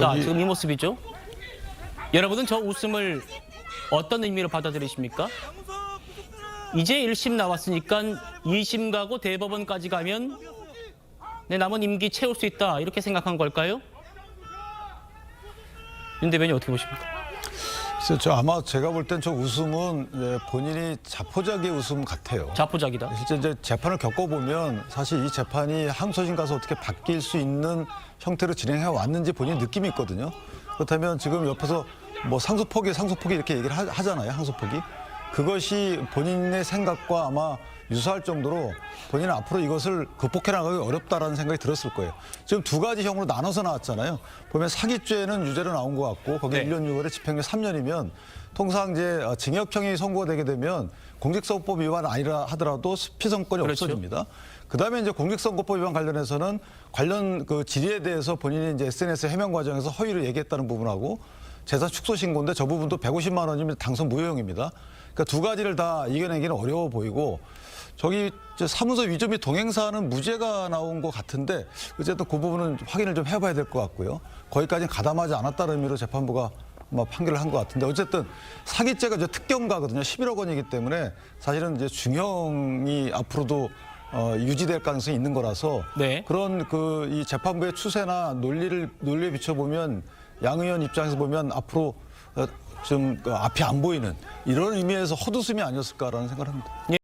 자, 지금 이 모습이죠. 여러분은 저 웃음을 어떤 의미로 받아들이십니까? 이제 1심 나왔으니까 2심 가고 대법원까지 가면 내 남은 임기 채울 수 있다 이렇게 생각한 걸까요? 윤 대변인 어떻게 보십니까? 글쎄요, 저 아마 제가 볼 땐 저 웃음은 예, 본인이 자포자기의 웃음 같아요. 자포자기다. 실제 이제 재판을 겪어보면 사실 이 재판이 항소심 가서 어떻게 바뀔 수 있는 형태로 진행해 왔는지 본인 느낌이 있거든요. 그렇다면 지금 옆에서 뭐 상소폭이 상소폭이 이렇게 얘기를 하, 하잖아요. 항소폭이. 그것이 본인의 생각과 아마 유사할 정도로 본인은 앞으로 이것을 극복해 나가기 어렵다라는 생각이 들었을 거예요. 지금 두 가지 형으로 나눠서 나왔잖아요. 보면 사기죄는 유죄로 나온 것 같고 거기 네. 1년 6월에 집행유예 3년이면 통상 이제 어, 징역형이 선고되게 되면 공직선거법 위반 아니라 하더라도 피선권이 그렇죠. 없어집니다. 그다음에 이제 공직선거법 위반 관련해서는 관련 그 질의에 대해서 본인이 이제 SNS 해명 과정에서 허위를 얘기했다는 부분하고 재산 축소 신고인데 저 부분도 150만 원이면 당선 무효형입니다. 그러니까 두 가지를 다 이겨내기는 어려워 보이고 저기 사무소 위조 및 동행사는 무죄가 나온 것 같은데 어쨌든 그 부분은 확인을 좀 해봐야 될 것 같고요. 거기까지는 가담하지 않았다는 의미로 재판부가 뭐 판결을 한 것 같은데 어쨌든 사기죄가 이제 특경가거든요. 11억 원이기 때문에 사실은 이제 중형이 앞으로도 어, 유지될 가능성이 있는 거라서 네. 그런 그 이 재판부의 추세나 논리를 논리에 비춰보면 양 의원 입장에서 보면 앞으로 어, 좀그 앞이 안 보이는 이런 의미에서 헛웃음이 아니었을까라는 생각을 합니다.